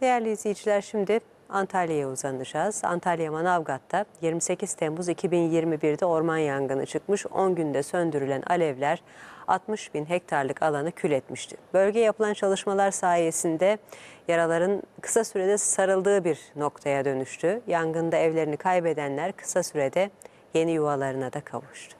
Değerli izleyiciler şimdi Antalya'ya uzanacağız. Antalya Manavgat'ta 28 Temmuz 2021'de orman yangını çıkmış. 10 günde söndürülen alevler 60 bin hektarlık alanı kül etmişti. Bölgeye yapılan çalışmalar sayesinde yaraların kısa sürede sarıldığı bir noktaya dönüştü. Yangında evlerini kaybedenler kısa sürede yeni yuvalarına da kavuştu.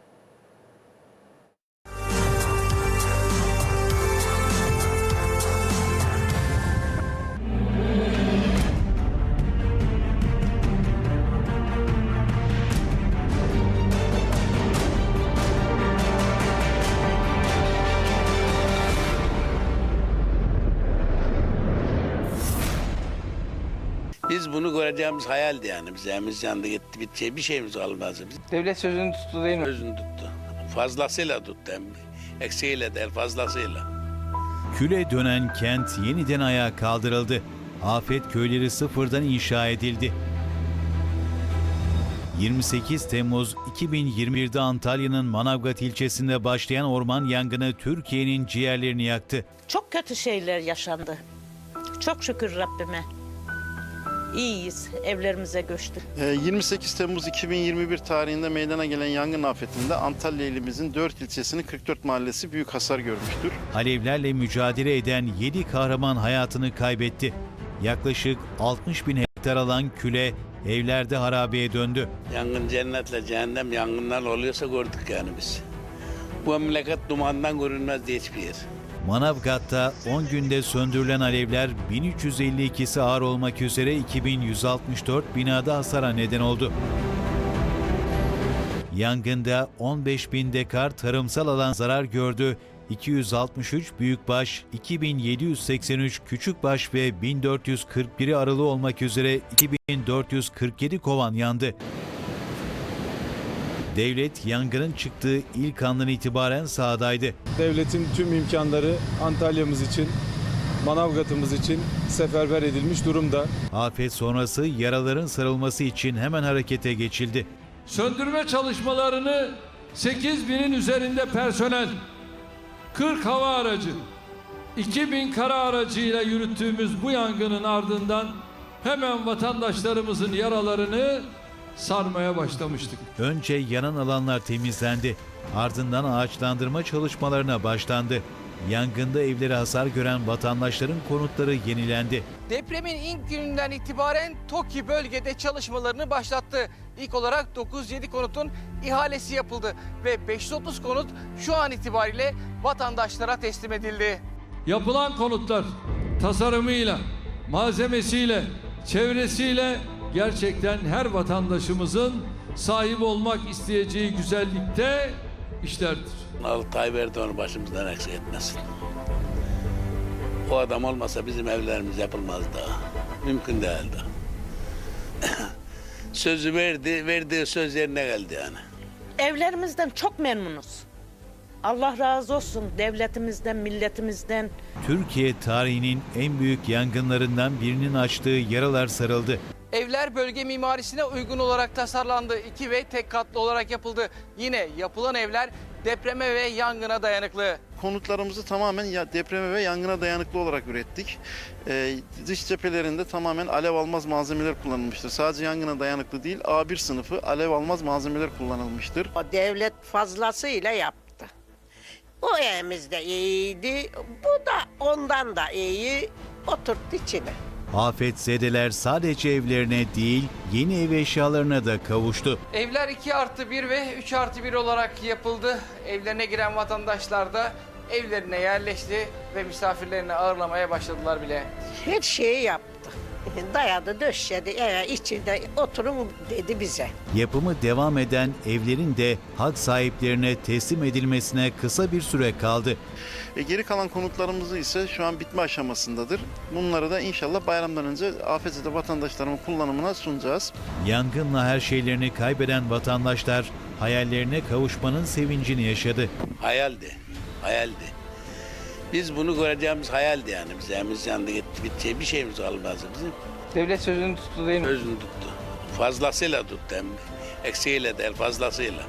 Biz bunu göreceğimiz hayaldi yani bize. Evimiz yandı gitti bitecek bir şeyimiz kalmazdı. Biz Devlet sözünü tuttu değil mi? özünü tuttu. Fazlasıyla tuttu hem. Eksiğiyle değil fazlasıyla. Küle dönen kent yeniden ayağa kaldırıldı. Afet köyleri sıfırdan inşa edildi. 28 Temmuz 2021'de Antalya'nın Manavgat ilçesinde başlayan orman yangını Türkiye'nin ciğerlerini yaktı. Çok kötü şeyler yaşandı. Çok şükür Rabbime. İyiyiz. Evlerimize göçtük. Ee, 28 Temmuz 2021 tarihinde meydana gelen yangın afetinde Antalya ilimizin 4 ilçesinin 44 mahallesi büyük hasar görmüştür. Alevlerle mücadele eden 7 kahraman hayatını kaybetti. Yaklaşık 60 bin hektar alan küle evlerde harabeye döndü. Yangın cennetle cehennem yangınlar oluyorsa gördük yani biz. Bu memleket dumandan görünmezdi hiçbir yer. Manavgat'ta 10 günde söndürülen alevler 1352'si ağır olmak üzere 2164 binada hasara neden oldu. Yangında 15 bin dekar tarımsal alan zarar gördü. 263 büyükbaş, 2783 küçükbaş ve 1441'i aralı olmak üzere 2447 kovan yandı. Devlet yangının çıktığı ilk andan itibaren sahadaydı. devletin tüm imkanları Antalya'mız için, Manavgat'ımız için seferber edilmiş durumda. Afet sonrası yaraların sarılması için hemen harekete geçildi. Söndürme çalışmalarını 8 binin üzerinde personel, 40 hava aracı, 2000 kara aracıyla yürüttüğümüz bu yangının ardından hemen vatandaşlarımızın yaralarını sarmaya başlamıştık. Önce yanan alanlar temizlendi. Ardından ağaçlandırma çalışmalarına başlandı. Yangında evleri hasar gören vatandaşların konutları yenilendi. Depremin ilk gününden itibaren TOKİ bölgede çalışmalarını başlattı. İlk olarak 907 konutun ihalesi yapıldı ve 530 konut şu an itibariyle vatandaşlara teslim edildi. Yapılan konutlar tasarımıyla, malzemesiyle, çevresiyle gerçekten her vatandaşımızın sahip olmak isteyeceği güzellikte işlerdir. Allah Tayyip Erdoğan'ı başımızdan eksik etmesin. O adam olmasa bizim evlerimiz yapılmazdı. Mümkün değildi. Sözü verdi, verdiği söz yerine geldi yani. Evlerimizden çok memnunuz. Allah razı olsun devletimizden, milletimizden. Türkiye tarihinin en büyük yangınlarından birinin açtığı yaralar sarıldı. Evler bölge mimarisine uygun olarak tasarlandı. İki ve tek katlı olarak yapıldı. Yine yapılan evler depreme ve yangına dayanıklı. Konutlarımızı tamamen ya depreme ve yangına dayanıklı olarak ürettik. Ee, dış cephelerinde tamamen alev almaz malzemeler kullanılmıştır. Sadece yangına dayanıklı değil, A1 sınıfı alev almaz malzemeler kullanılmıştır. O devlet fazlasıyla yaptı. O evimiz de iyiydi. Bu da ondan da iyi. Oturttu içine. Afetzedeler sadece evlerine değil yeni ev eşyalarına da kavuştu. Evler 2 artı 1 ve 3 artı 1 olarak yapıldı. Evlerine giren vatandaşlar da evlerine yerleşti ve misafirlerini ağırlamaya başladılar bile. Her şeyi yaptı. Dayadı, döşedi, eve içinde oturun dedi bize. Yapımı devam eden evlerin de hak sahiplerine teslim edilmesine kısa bir süre kaldı. E, geri kalan konutlarımızı ise şu an bitme aşamasındadır. Bunları da inşallah bayramdan önce afetzede vatandaşlarımın kullanımına sunacağız. Yangınla her şeylerini kaybeden vatandaşlar hayallerine kavuşmanın sevincini yaşadı. Hayaldi, hayaldi. Biz bunu göreceğimiz hayaldi yani. Biz evimiz yandı gitti bitecek bir şeyimiz kalmazdı bizim. Devlet sözünü tuttu değil mi? Özünü tuttu. Fazlasıyla tuttu hem. Eksiğiyle değil fazlasıyla.